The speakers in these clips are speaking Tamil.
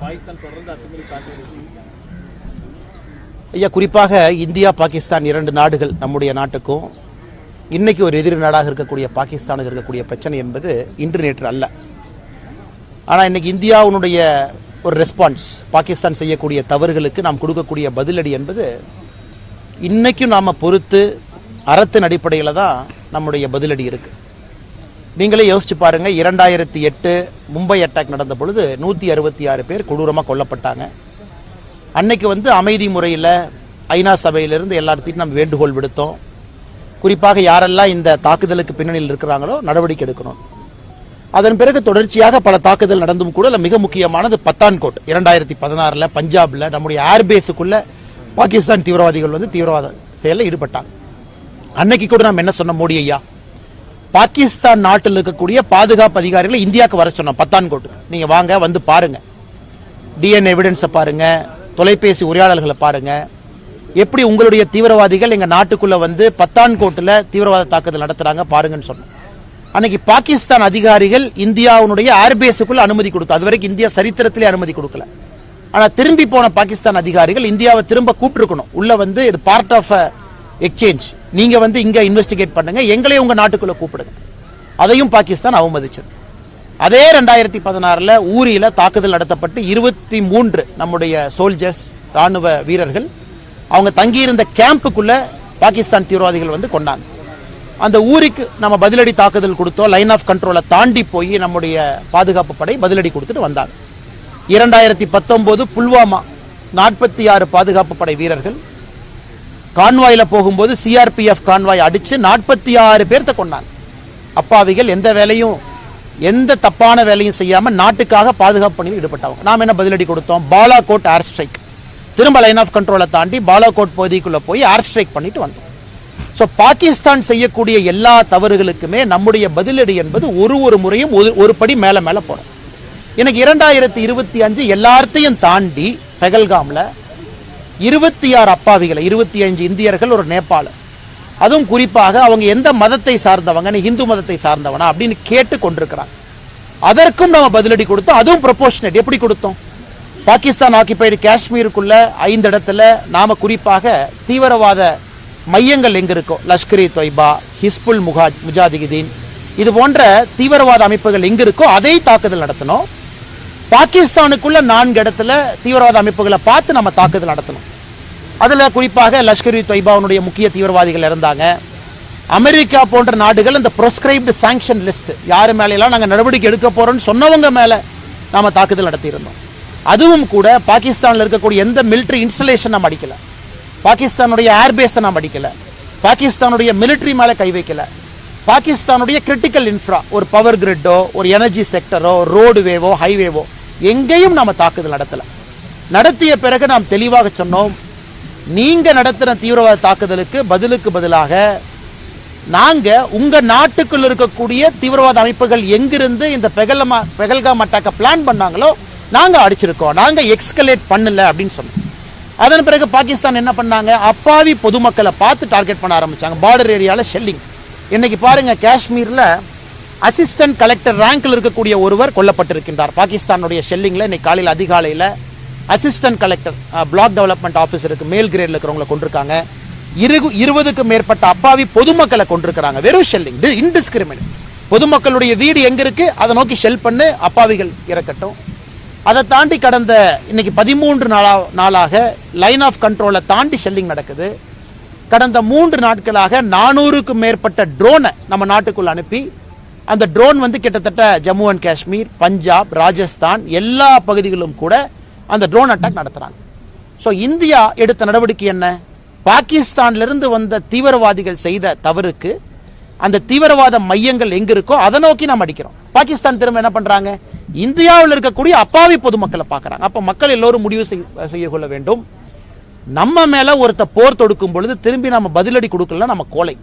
பாகிஸ்தான் தொடர்ந்து அத்துமீறி ஐயா குறிப்பாக இந்தியா பாகிஸ்தான் இரண்டு நாடுகள் நம்முடைய நாட்டுக்கும் இன்னைக்கு ஒரு எதிரி நாடாக இருக்கக்கூடிய பாகிஸ்தானுக்கு இருக்கக்கூடிய பிரச்சனை என்பது இன்று நேற்று அல்ல. ஆனால் இன்னைக்கு இந்தியாவுடைய ஒரு ரெஸ்பான்ஸ் பாகிஸ்தான் செய்யக்கூடிய தவறுகளுக்கு நாம் கொடுக்கக்கூடிய பதிலடி என்பது இன்னைக்கும் நாம பொறுத்து அறத்தின் அடிப்படையில் தான் நம்முடைய பதிலடி இருக்குது நீங்களே யோசிச்சு பாருங்க இரண்டாயிரத்தி எட்டு மும்பை அட்டாக் நடந்த பொழுது நூத்தி அறுபத்தி ஆறு பேர் கொடூரமாக கொல்லப்பட்டாங்க. அன்னைக்கு வந்து அமைதி முறையில் ஐநா சபையிலிருந்து எல்லாத்தையும் நம்ம வேண்டுகோள் விடுத்தோம். குறிப்பாக யாரெல்லாம் இந்த தாக்குதலுக்கு பின்னணியில் இருக்கிறாங்களோ நடவடிக்கை எடுக்கணும். அதன் பிறகு தொடர்ச்சியாக பல தாக்குதல் நடந்தும் கூட மிக முக்கியமானது பத்தான்கோட் இரண்டாயிரத்தி பதினாறுல பஞ்சாப்ல நம்முடைய ஏர்பேஸுக்குள்ள பாகிஸ்தான் தீவிரவாதிகள் வந்து தீவிரவாத செயலில் ஈடுபட்டாங்க. அன்னைக்கு கூட நம்ம என்ன சொன்ன மோடி ஐயா? பாகிஸ்தான் நாட்டில் இருக்கக்கூடிய பாதுகாப்பு அதிகாரிகளை இந்தியாவுக்கு வர சொன்னோம் பத்தான்கோட்டுக்கு நீங்க வாங்க வந்து பாருங்க. டிஎன் எவிடன்ஸை பாருங்க தொலைபேசி உரையாடல்களை பாருங்க. எப்படி உங்களுடைய தீவிரவாதிகள் எங்க நாட்டுக்குள்ள வந்து பத்தான்கோட்டில் தீவிரவாத தாக்குதல் நடத்துறாங்க பாருங்கன்னு சொன்னோம். அன்னைக்கு பாகிஸ்தான் அதிகாரிகள் இந்தியாவுடைய ஏர்பேஸுக்குள்ள அனுமதி கொடுத்தோம் அது வரைக்கும் இந்தியா சரித்திரத்திலே அனுமதி கொடுக்கல. ஆனா திரும்பி போன பாகிஸ்தான் அதிகாரிகள் இந்தியாவை திரும்ப கூப்பிட்டுருக்கணும். உள்ள வந்து இது பார்ட் ஆஃப் எக்ஸ்சேஞ்ச் நீங்க வந்து இங்க இன்வெஸ்டிகேட் பண்ணுங்க. எங்களையும் உங்க நாட்டுக்குள்ள கூப்பிடுங்க. அதையும் பாகிஸ்தான் அவமதிச்சது. அதே ரெண்டாயிரத்தி பதினாறுல ஊரியில தாக்குதல் நடத்தப்பட்டு இருபத்தி மூன்று நம்முடைய சோல்ஜர்ஸ் ராணுவ வீரர்கள் அவங்க தங்கியிருந்த கேம்புக்குள்ள பாகிஸ்தான் தீவிரவாதிகள் வந்து கொண்டாங்க. அந்த ஊருக்கு நம்ம பதிலடி தாக்குதல் கொடுத்தோம். லைன் ஆஃப் கண்ட்ரோலை தாண்டி போய் நம்முடைய பாதுகாப்பு படை பதிலடி கொடுத்துட்டு வந்தாங்க. இரண்டாயிரத்தி பத்தொன்பது புல்வாமா நாற்பத்தி ஆறு பாதுகாப்பு படை வீரர்கள் கான்வாயில் போகும்போது சிஆர்பிஎஃப் கான்வாய் அடித்து நாற்பத்தி ஆறு பேர்த்த கொண்டாங்க அப்பாவிகள் எந்த வேலையும் எந்த தப்பான வேலையும் செய்யாமல் நாட்டுக்காக பாதுகாப்பு பணியில் ஈடுபட்டவங்க. நாம் என்ன பதிலடி கொடுத்தோம்? பாலாகோட் ஏர் ஸ்ட்ரைக் திரும்ப லைன் ஆஃப் கண்ட்ரோலை தாண்டி பாலாகோட் பகுதிக்குள்ளே போய் ஏர் ஸ்ட்ரைக் பண்ணிட்டு வந்தோம். ஸோ பாகிஸ்தான் செய்யக்கூடிய எல்லா தவறுகளுக்குமே நம்முடைய பதிலடி என்பது ஒரு ஒரு முறையும் ஒரு ஒரு படி மேலே மேலே போகிறோம் எனக்கு இரண்டாயிரத்தி இருபத்தி அஞ்சு எல்லாத்தையும் தாண்டி பெகல்காமில் இருபத்தி ஆறு அப்பாவிகளை இருபத்தி அஞ்சு இந்தியர்கள் ஒரு நேபாள அதுவும் குறிப்பாக அவங்க எந்த மதத்தை சார்ந்தவங்க நீ இந்து மதத்தை சார்ந்தவனா அப்படின்னு கேட்டு கொண்டிருக்கிறாங்க அதற்கும் நம்ம பதிலடி கொடுத்தோம் அதுவும் ப்ரொபோஷனட் எப்படி கொடுத்தோம்? பாகிஸ்தான் ஆக்கிபைடு காஷ்மீருக்குள்ள ஐந்து இடத்துல நாம குறிப்பாக தீவிரவாத மையங்கள் எங்க இருக்கோ லஷ்கர் இ தொய்பா ஹிஸ்புல் முகாஜ் முஜாதிகிதீன் இது போன்ற தீவிரவாத அமைப்புகள் எங்க இருக்கோ அதை தாக்குதல் நடத்தணும். பாகிஸ்தானுக்குள்ள நான்கு இடத்துல தீவிரவாத அமைப்புகளை பார்த்து நம்ம தாக்குதல் நடத்தணும். அதில் குறிப்பாக லஷ்கர் இ தொய்பாவுடைய முக்கிய தீவிரவாதிகள் இருந்தாங்க. அமெரிக்கா போன்ற நாடுகள் இந்த ப்ரொஸ்கிரைப்டு சாங்ஷன் லிஸ்ட் யார் மேலெல்லாம் நாங்கள் நடவடிக்கை எடுக்க போகிறோன்னு சொன்னவங்க மேலே நாம் தாக்குதல் நடத்தியிருந்தோம். அதுவும் கூட பாகிஸ்தானில் இருக்கக்கூடிய எந்த மிலிட்டரி இன்ஸ்டலேஷன் நாம் அடிக்கல. பாகிஸ்தானுடைய ஏர்பேஸை நாம் அடிக்கல. பாகிஸ்தானுடைய மிலிட்டரி மேலே கை வைக்கல. பாகிஸ்தானுடைய கிரிட்டிக்கல் இன்ஃப்ரா ஒரு பவர் கிரிட்டோ ஒரு எனர்ஜி செக்டரோ ரோடுவேவோ ஹைவேவோ எங்கேயும் நாம் தாக்குதல் நடத்தலை. நடத்திய பிறகு நாம் தெளிவாக சொன்னோம் நீங்க நடத்தின தீவிரவாத தாக்குதலுக்கு பதிலுக்கு பதிலாக நாங்க உங்க நாட்டுக்குள் இருக்கக்கூடிய தீவிரவாத அமைப்புகள் எங்கிருந்து இந்த பெகலமா பெகல்காம் அட்டாக்க பிளான் பண்ணாங்களோ நாங்க அடிச்சிருக்கோம். நாங்க எக்ஸ்கலேட் பண்ணல அப்படின்னு சொன்னோம். அதன் பிறகு பாகிஸ்தான் என்ன பண்ணாங்க? அப்பாவி பொதுமக்களை பார்த்து டார்கெட் பண்ண ஆரம்பிச்சாங்க. பார்டர் ஏரியாவில் ஷெல்லிங் இன்னைக்கு பாருங்க காஷ்மீரில் அசிஸ்டன்ட் கலெக்டர் ரேங்கில் இருக்கக்கூடிய ஒருவர் கொல்லப்பட்டிருக்கின்றார். பாகிஸ்தானுடைய ஷெல்லிங்கில் இன்னைக்கு காலையில் அதிகாலையில் அசிஸ்டன்ட் கலெக்டர் பிளாக் டெவலப்மெண்ட் ஆஃபீஸருக்கு மேல் கிரேட்ல இருக்கிறவங்களை கொண்டிருக்காங்க. இரு இருபதுக்கும் மேற்பட்ட அப்பாவி பொதுமக்களை கொண்டிருக்கிறாங்க. வெறும் ஷெல்லிங் இன்டிஸ்கிரிமினேட் பொதுமக்களுடைய வீடு எங்க இருக்கு? அதை நோக்கி ஷெல் பண்ணு அப்பாவிகள் இறக்கட்டும். அதை தாண்டி கடந்த இன்னைக்கு பதிமூன்று நாளா நாளாக லைன் ஆஃப் கண்ட்ரோலை தாண்டி ஷெல்லிங் நடக்குது. கடந்த மூன்று நாட்களாக நானூறுக்கும் மேற்பட்ட ட்ரோனை நம்ம நாட்டுக்குள் அனுப்பி. அந்த ட்ரோன் வந்து கிட்டத்தட்ட ஜம்மு அண்ட் காஷ்மீர் பஞ்சாப் ராஜஸ்தான் எல்லா பகுதிகளும் கூட அந்த ட்ரோன் அட்டாக் நடத்துறாங்க. ஸோ இந்தியா எடுத்த நடவடிக்கை என்ன? பாகிஸ்தான்ல இருந்து வந்த தீவிரவாதிகள் செய்த தவறுக்கு அந்த தீவிரவாத மையங்கள் எங்க இருக்கோ அதை நோக்கி நாம் அடிக்கிறோம். பாகிஸ்தான் திரும்ப என்ன பண்றாங்க? இந்தியாவில் இருக்கக்கூடிய அப்பாவி பொதுமக்களை பார்க்குறாங்க. அப்போ மக்கள் எல்லோரும் முடிவு செய்ய கொள்ள வேண்டும். நம்ம மேல ஒருத்த போர் தொடுக்கும் பொழுது திரும்பி நம்ம பதிலடி கொடுக்கல நம்ம கோலை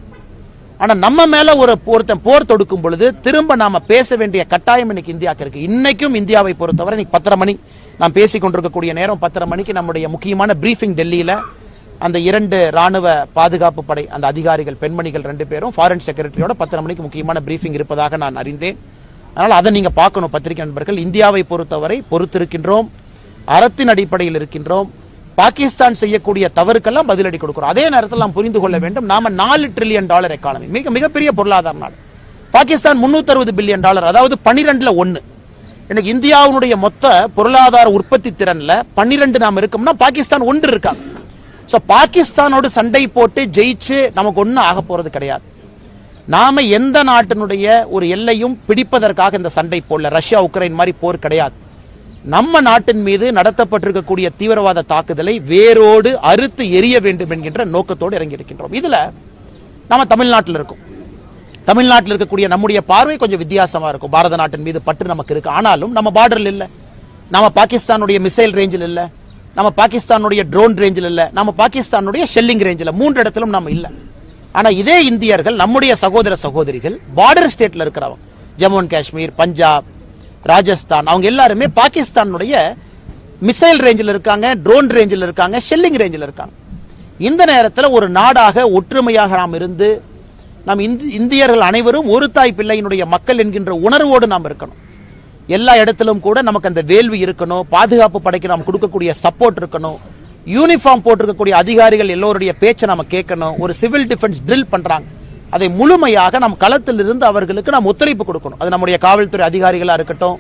ஆனா நம்ம மேல ஒரு ஒருத்தன் போர் தொடுக்கும் பொழுது திரும்ப நாம பேச வேண்டிய கட்டாயம் இன்னைக்கு இந்தியாவுக்கு இருக்கு. இன்னைக்கும் இந்தியாவை பொறுத்தவரை இன்னைக்கு பத்தரை மணி. நாம் பேசிக் கொண்டிருக்கக்கூடிய நேரம் பத்தரை மணிக்கு நம்முடைய முக்கியமான பிரீஃபிங் டெல்லியில அந்த இரண்டு ராணுவ பாதுகாப்பு படை அந்த அதிகாரிகள் பெண்மணிகள் ரெண்டு பேரும் ஃபாரின் செக்ரட்டரியோட பத்தரை மணிக்கு முக்கியமான பிரீஃபிங் இருப்பதாக நான் அறிந்தேன். அதனால் அதை நீங்க பார்க்கணும் பத்திரிகை நண்பர்கள். இந்தியாவை பொறுத்தவரை பொறுத்திருக்கின்றோம் அறத்தின் அடிப்படையில் இருக்கின்றோம் பாகிஸ்தான் செய்யக்கூடிய தவறுக்கெல்லாம் பதிலடி கொடுக்கிறோம். அதே நேரத்தில் நாம் புரிந்து கொள்ள வேண்டும் நாம நாலு ட்ரில்லியன் டாலர் எக்கானமி மிக மிகப்பெரிய பொருளாதார நாடு. பாகிஸ்தான் 360 பில்லியன் டாலர் அதாவது பனிரெண்டுல ஒன்னு. இன்னைக்கு இந்தியாவுடைய மொத்த பொருளாதார உற்பத்தி திறன்ல பன்னிரெண்டு நாம் இருக்கோம்னா பாகிஸ்தான் ஒன்று இருக்காங்க ஸோ பாகிஸ்தானோடு சண்டை போட்டு ஜெயிச்சு நமக்கு ஒன்றும் ஆக போறது கிடையாது. நாம எந்த நாட்டினுடைய ஒரு எல்லையும் பிடிப்பதற்காக இந்த சண்டை போடல. ரஷ்யா உக்ரைன் மாதிரி போர் கிடையாது. நம்ம நாட்டின் மீது நடத்தப்பட்டிருக்கக்கூடிய தீவிரவாத தாக்குதலை வேரோடு அறுத்து எரிய வேண்டும் என்கின்ற நோக்கத்தோடு இறங்கி இருக்கின்றோம் இதுல நம்ம தமிழ்நாட்டில் இருக்கோம். தமிழ்நாட்டில் இருக்கக்கூடிய நம்முடைய பார்வை கொஞ்சம் வித்தியாசமா இருக்கும். பாரத நாட்டின் மீது பற்று நமக்கு இருக்கு. ஆனாலும் நம்ம பார்டரில் இல்ல. நம்ம பாகிஸ்தானுடைய மிசைல் ரேஞ்சில் இல்ல. நம்ம பாகிஸ்தானுடைய ட்ரோன் ரேஞ்சில் இல்ல. நம்ம பாகிஸ்தானுடைய ஷெல்லிங் ரேஞ்சில் மூன்று இடத்திலும் நம்ம இல்ல. ஆனா இதே இந்தியர்கள் நம்முடைய சகோதர சகோதரிகள் பார்டர் ஸ்டேட்ல இருக்கிறவங்க ஜம்மு அண்ட் காஷ்மீர் பஞ்சாப் ராஜஸ்தான் அவங்க எல்லாருமே பாகிஸ்தானுடைய மிசைல் ரேஞ்சில் இருக்காங்க ட்ரோன் ரேஞ்சில் இருக்காங்க ஷெல்லிங் ரேஞ்சில் இருக்காங்க. இந்த நேரத்தில் ஒரு நாடாக ஒற்றுமையாக நாம் இருந்து நாம் இந்தியர்கள் அனைவரும் ஒரு தாய் பிள்ளையினுடைய மக்கள் என்கின்ற உணர்வோடு நாம் இருக்கணும். எல்லா இடத்திலும் கூட நமக்கு அந்த வேள்வி இருக்கணும் பாதுகாப்பு படைக்கு நாம் கொடுக்கக்கூடிய சப்போர்ட் இருக்கணும். யூனிஃபார்ம் போட்டிருக்கக்கூடிய அதிகாரிகள் எல்லோருடைய பேச்சை நம்ம கேட்கணும். ஒரு சிவில் டிஃபென்ஸ் ட்ரில் பண்றாங்க. அதை முழுமையாக நம் களத்தில் இருந்து அவர்களுக்கு நாம் ஒத்துழைப்பு கொடுக்கணும். அது நம்முடைய காவல்துறை அதிகாரிகளாக இருக்கட்டும்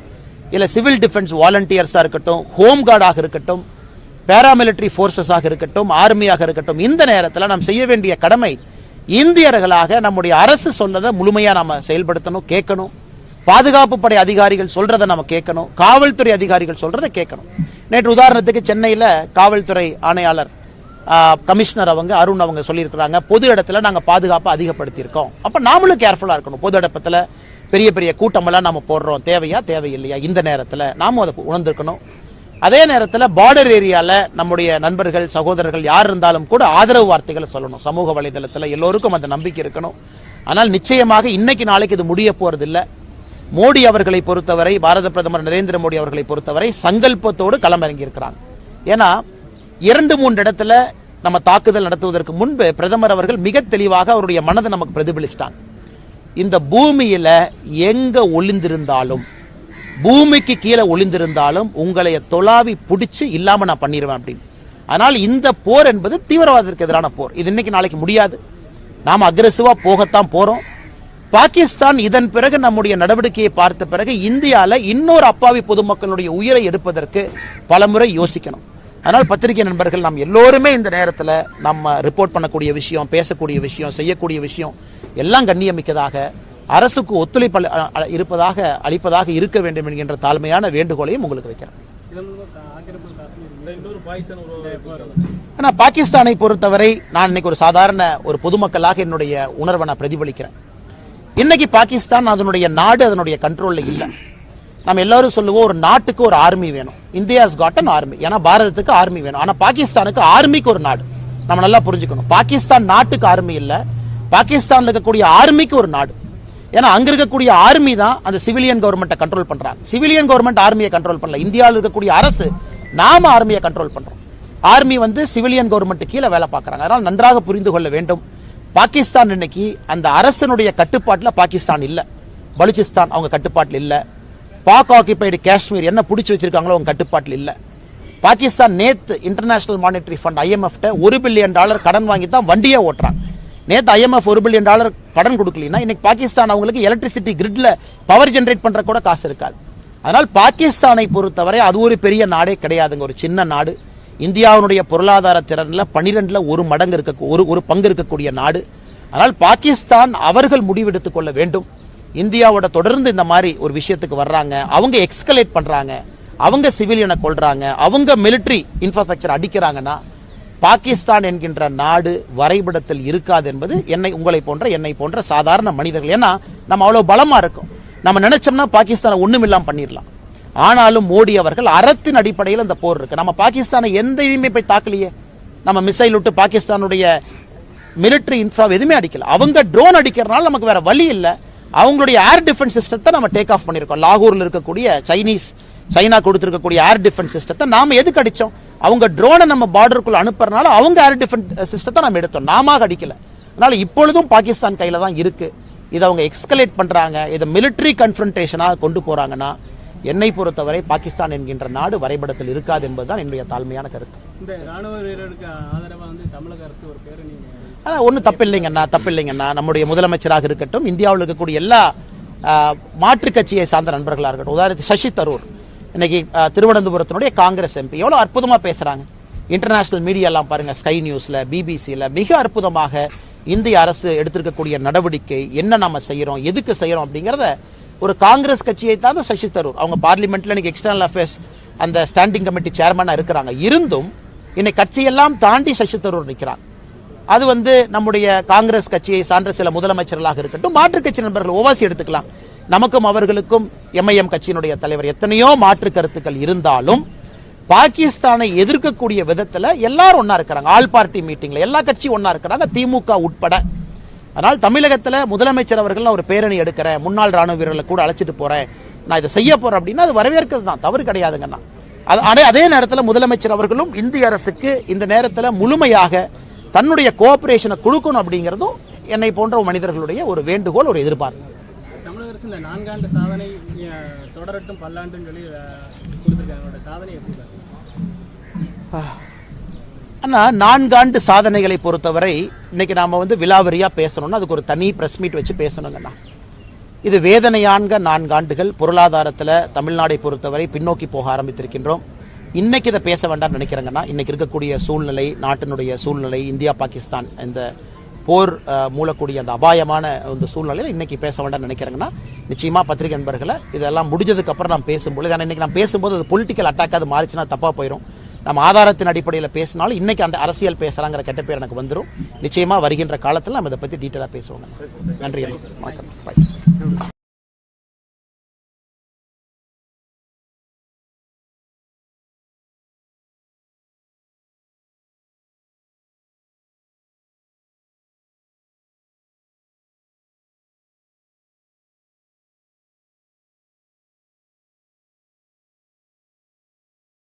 இல்லை சிவில் டிஃபென்ஸ் வாலண்டியர்ஸாக இருக்கட்டும் ஹோம் கார்டாக இருக்கட்டும் பேராமிலிட்டரி ஃபோர்ஸஸாக இருக்கட்டும் ஆர்மியாக இருக்கட்டும் இந்த நேரத்தில் நாம் செய்ய வேண்டிய கடமை இந்தியர்களாக நம்முடைய அரசு சொன்னதை முழுமையா நாம செயல்படுத்தணும் கேட்கணும். பாதுகாப்பு படை அதிகாரிகள் சொல்றதை நம்ம கேட்கணும். காவல்துறை அதிகாரிகள் சொல்றதை கேட்கணும். நேற்று உதாரணத்துக்கு சென்னையில காவல்துறை ஆணையாளர் கமிஷனர் அவங்க அருண் அவங்க சொல்லியிருக்கிறாங்க. பொது இடத்துல நாங்கள் பாதுகாப்பை அதிகப்படுத்தியிருக்கோம். அப்போ நாமளும் கேர்ஃபுல்லாக இருக்கணும். பொது இடத்துல பெரிய பெரிய கூட்டமெல்லாம் நம்ம போடுறோம். தேவையா தேவையில்லையா? இந்த நேரத்தில் நாமும் அதை உணர்ந்திருக்கணும். அதே நேரத்தில் பார்டர் ஏரியாவில் நம்முடைய நண்பர்கள் சகோதரர்கள் யார் இருந்தாலும் கூட ஆதரவு வார்த்தைகளை சொல்லணும். சமூக வலைதளத்தில் எல்லோருக்கும் அந்த நம்பிக்கை இருக்கணும். ஆனால் நிச்சயமாக இன்னைக்கு நாளைக்கு இது முடிய போறதில்லை. மோடி அவர்களை பொறுத்தவரை பாரத பிரதமர் நரேந்திர மோடி அவர்களை பொறுத்தவரை சங்கல்பத்தோடு களமிறங்கி இருக்கிறாங்க. ஏன்னா இரண்டு மூன்று இடத்துல நம்ம தாக்குதல் நடத்துவதற்கு முன்பு பிரதமர் அவர்கள் மிக தெளிவாக அவருடைய மனதை நமக்கு பிரதிபலிச்சிட்டாங்க. இந்த பூமியில எங்க ஒளிந்திருந்தாலும் பூமிக்கு கீழே ஒளிந்திருந்தாலும் உங்களை தொலாவி பிடிச்சு இல்லாம நான் பண்ணிடுவேன் அப்படின்னு. அதனால் இந்த போர் என்பது தீவிரவாதத்திற்கு எதிரான போர். இது இன்னைக்கு நாளைக்கு முடியாது. நாம் அக்ரெசிவா போகத்தான் போறோம். பாகிஸ்தான் இதன் பிறகு நம்முடைய நடவடிக்கையை பார்த்த பிறகு இந்தியாவில் இன்னொரு அப்பாவி பொதுமக்களுடைய உயிரை எடுப்பதற்கு பலமுறை யோசிக்கணும். அதனால் பத்திரிகை நண்பர்கள் நாம் எல்லோருமே இந்த நேரத்தில் நம்ம ரிப்போர்ட் பண்ணக்கூடிய விஷயம் பேசக்கூடிய விஷயம் செய்யக்கூடிய விஷயம் எல்லாம் கண்ணியமிக்கதாக அரசுக்கு ஒத்துழைப்பு அ- இருப்பதாக அளிப்பதாக இருக்க வேண்டும் என்கின்ற தாழ்மையான வேண்டுகோளையும் உங்களுக்கு வைக்கிறேன். ஆனா பாகிஸ்தானை பொறுத்தவரை நான் இன்னைக்கு ஒரு சாதாரண ஒரு பொதுமக்களாக என்னுடைய உணர்வை நான் பிரதிபலிக்கிறேன். இன்னைக்கு பாகிஸ்தான் அதனுடைய நாடு அதனுடைய கண்ட்ரோல்ல இல்லை. நம்ம எல்லாரும் சொல்லுவோம் ஒரு நாட்டுக்கு ஒரு ஆர்மி வேணும். இந்தியாஸ் காட் அன் ஆர்மி ஏன்னா பாரதத்துக்கு ஆர்மி வேணும். ஆனா பாகிஸ்தானுக்கு ஆர்மிக்கு ஒரு நாடு. நம்ம நல்லா புரிஞ்சுக்கணும். பாகிஸ்தான் நாட்டுக்கு ஆர்மி இல்ல. பாகிஸ்தான்ல இருக்கக்கூடிய ஆர்மிக்கு ஒரு நாடு. ஏன்னா அங்க இருக்கக்கூடிய ஆர்மி தான் அந்த சிவிலியன் கவர்மெண்ட்டை கண்ட்ரோல் பண்றாங்க. சிவிலியன் கவர்மெண்ட் ஆர்மியை கண்ட்ரோல் பண்ணல. இந்தியாவில் இருக்கக்கூடிய அரசு நாம ஆர்மியை கண்ட்ரோல் பண்றோம். ஆர்மி வந்து சிவிலியன் கவர்மெண்ட் கீழே வேலை பார்க்கறாங்க. அதனால நன்றாக புரிந்து கொள்ள வேண்டும். பாகிஸ்தான் இன்னைக்கு அந்த அரசனுடைய கட்டுப்பாட்டில் பாகிஸ்தான் இல்ல. பலுச்சிஸ்தான் அவங்க கட்டுப்பாட்டில் இல்ல. பாக் ஆக்கிபைடு காஷ்மீர் என்ன பிடிச்சி வச்சிருக்காங்களோ அவங்க கட்டுப்பாட்டில் இல்ல. பாகிஸ்தான் நேத்து இன்டர்நேஷனல் மானிட்டரி ஃபண்ட் ஐஎம்எஃப்ட ஒரு பில்லியன் டாலர் கடன் வாங்கி தான் வண்டியே ஓட்டுறாங்க. நேத்து ஐஎம்எஃப் ஒரு பில்லியன் டாலர் கடன் கொடுக்கலனா இன்னைக்கு பாகிஸ்தான் அவங்களுக்கு எலக்ட்ரிசிட்டி கிரிட்ல பவர் ஜென்ரேட் பண்ற கூட காசு இருக்காது. அதனால் பாகிஸ்தானை பொறுத்தவரை அது ஒரு பெரிய நாடே கிடையாதுங்க. ஒரு சின்ன நாடு. இந்தியாவினுடைய பொருளாதார திறன்ல பனிரெண்டுல ஒரு மடங்கு இருக்க ஒரு ஒரு பங்கு இருக்கக்கூடிய நாடு. ஆனால் பாகிஸ்தான் அவர்கள் முடிவெடுத்துக் கொள்ள வேண்டும். இந்தியாவோட தொடர்ந்து இந்த மாதிரி ஒரு விஷயத்துக்கு வர்றாங்க. அவங்க எக்ஸ்கலேட் பண்றாங்க. அவங்க சிவிலியனை கொள்றாங்க அவங்க மிலிட்டரி இன்ஃப்ராஸ்ட்ரக்சர் அடிக்கிறாங்கன்னா பாகிஸ்தான் என்கின்ற நாடு வரைபடத்தில் இருக்காது என்பது என்னை உங்களை போன்ற என்னை போன்ற சாதாரண மனிதர்கள். ஏன்னா நம்ம அவ்வளவு பலமா இருக்கும். நம்ம நினைச்சோம்னா பாகிஸ்தானை ஒண்ணும் பண்ணிடலாம் ஆனாலும் மோடி அவர்கள் அறத்தின் அடிப்படையில் இந்த போர் இருக்கு. நம்ம பாகிஸ்தானை எந்த இதுவுமே போய் தாக்கலையே? நம்ம மிசைல் விட்டு பாகிஸ்தானுடைய மிலிட்டரி இன்ஃப்ரா எதுவுமே அடிக்கல. அவங்க ட்ரோன் அடிக்கிறதுனால நமக்கு வேற வழி இல்லை. அவங்களுடைய ஏர் டிஃபென்ஸ் சிஸ்டத்தை நம்ம டேக் ஆஃப் பண்ணிருக்கோம். லாகூரில் இருக்கக்கூடிய சைனீஸ் சைனா கொடுத்திருக்கக்கூடிய ஏர் டிஃபென்ஸ் சிஸ்டத்தை நாம எதுக்கு அடிச்சோம்? அவங்க ட்ரோனை நம்ம பார்டருக்குள்ள அனுப்புறதுனால அவங்க ஏர் டிஃபென்ஸ் சிஸ்டத்தை நம்ம எடுத்தோம். நாம அடிக்கல. அதனால இப்பொழுதும் பாகிஸ்தான் கையில தான் இருக்கு. இதை அவங்க எக்ஸ்கலேட் பண்றாங்க. இதை மிலிட்டரி கன்ஃபரன்டேஷனாக கொண்டு போறாங்கன்னா என்னை பொறுத்தவரை பாகிஸ்தான் என்கின்ற நாடு வரைபடத்தில் இருக்காது என்பதுதான் என்னுடைய தாழ்மையான கருத்து. இந்த ராணுவ வீரருக்கு ஆதரவா வந்து தமிழக அரசு ஒரு பேரணி ஆனா ஒன்றும் தப்பில்லைங்கண்ணா தப்பில்லைங்கண்ணா நம்முடைய முதலமைச்சராக இருக்கட்டும் இந்தியாவில் இருக்கக்கூடிய எல்லா மாற்றுக் கட்சியை சார்ந்த நண்பர்களாக இருக்கட்டும் உதாரணத்துக்கு சசி தரூர். இன்னைக்கு திருவனந்தபுரத்தினுடைய காங்கிரஸ் எம்பி எவ்வளோ அற்புதமாக பேசுகிறாங்க இன்டர்நேஷனல் மீடியாலாம் பாருங்கள் ஸ்கை நியூஸில் பிபிசியில் மிக அற்புதமாக இந்திய அரசு எடுத்திருக்கக்கூடிய நடவடிக்கை என்ன நம்ம செய்கிறோம் எதுக்கு செய்கிறோம் அப்படிங்கிறத ஒரு காங்கிரஸ் கட்சியை தான் சசி தரூர். அவங்க பார்லிமெண்ட்ல இன்னைக்கு எக்ஸ்டர்னல் அஃபேர்ஸ் அந்த ஸ்டாண்டிங் கமிட்டி சேர்மனாக இருக்கிறாங்க. இருந்தும் இன்னைக்கு கட்சியெல்லாம் தாண்டி சசி தரூர் நிற்கிறாங்க அது வந்து நம்முடைய காங்கிரஸ் கட்சியை சார்ந்த சில முதலமைச்சர்களாக இருக்கட்டும் மாற்றுக் கட்சி நண்பர்கள் ஓவாசி எடுத்துக்கலாம். நமக்கும் அவர்களுக்கும் எம்ஐஎம் கட்சியினுடைய தலைவர் எத்தனையோ மாற்று கருத்துக்கள் இருந்தாலும் பாகிஸ்தானை எதிர்க்கக்கூடிய விதத்தில் எல்லாரும் ஒன்றா இருக்கிறாங்க. ஆல் பார்ட்டி மீட்டிங்கில் எல்லா கட்சியும் ஒன்றா இருக்கிறாங்க. திமுக உட்பட. அதனால் தமிழகத்தில் முதலமைச்சர் அவர்கள் நான் ஒரு பேரணி எடுக்கிறேன். முன்னாள் ராணுவ வீரர்களை கூட அழைச்சிட்டு போகிறேன் நான் இதை செய்ய போகிறேன் அப்படின்னா அது வரவேற்கிறது தான். தவறு கிடையாதுங்கண்ணா அது அதே அதே நேரத்தில் முதலமைச்சர் அவர்களும் இந்திய அரசுக்கு இந்த நேரத்தில் முழுமையாக தன்னுடைய கோஆபரேஷனை கொடுக்கணும் அப்படிங்கிறதும் என்னை போன்ற மனிதர்களுடைய ஒரு வேண்டுகோள் ஒரு எதிர்பார்ப்பு. அரசு இந்த நான்காண்டு சாதனை தொடரட்டும் பல்லாண்டுன்னு சொல்லி கொடுத்துருக்காங்க. அவரோட சாதனை எப்படி பாருங்க நான்காண்டு சாதனைகளை பொறுத்தவரை இன்னைக்கு நாம வந்து விலாவரியா பேசணும்னா அதுக்கு ஒரு தனி பிரஸ் மீட் வச்சு பேசணுங்கண்ணா இது வேதனையான்க நான்காண்டுகள். பொருளாதாரத்தில் தமிழ்நாடை பொறுத்தவரை பின்னோக்கி போக ஆரம்பித்திருக்கின்றோம். இன்னைக்கு இதை பேச வேண்டாம்னு நினைக்கிறேங்கன்னா இன்னைக்கு இருக்கக்கூடிய சூழ்நிலை நாட்டினுடைய சூழ்நிலை இந்தியா பாகிஸ்தான் இந்த போர் மூலக்கூடிய அந்த அபாயமான இந்த சூழ்நிலையில் இன்னைக்கு பேச வேண்டாம்னு நினைக்கிறேங்கன்னா நிச்சயமா பத்திரிகை நண்பர்களை இதெல்லாம் முடிஞ்சதுக்கு அப்புறம் நான் பேசும்பொழுது ஆனால் இன்னைக்கு நான் பேசும்போது அது பொலிட்டிக்கல் அட்டாக் அது மாறிச்சுன்னா தப்பா போயிடும் நம்ம ஆதாரத்தின் அடிப்படையில் பேசினாலும் இன்னைக்கு அந்த அரசியல் பேசலாங்கிற கெட்ட பேர் எனக்கு வந்துடும் நிச்சயமா வருகின்ற காலத்தில் நம்ம இதை பத்தி டீட்டெயிலாக பேசுவோங்க நன்றி வணக்கம். பாய்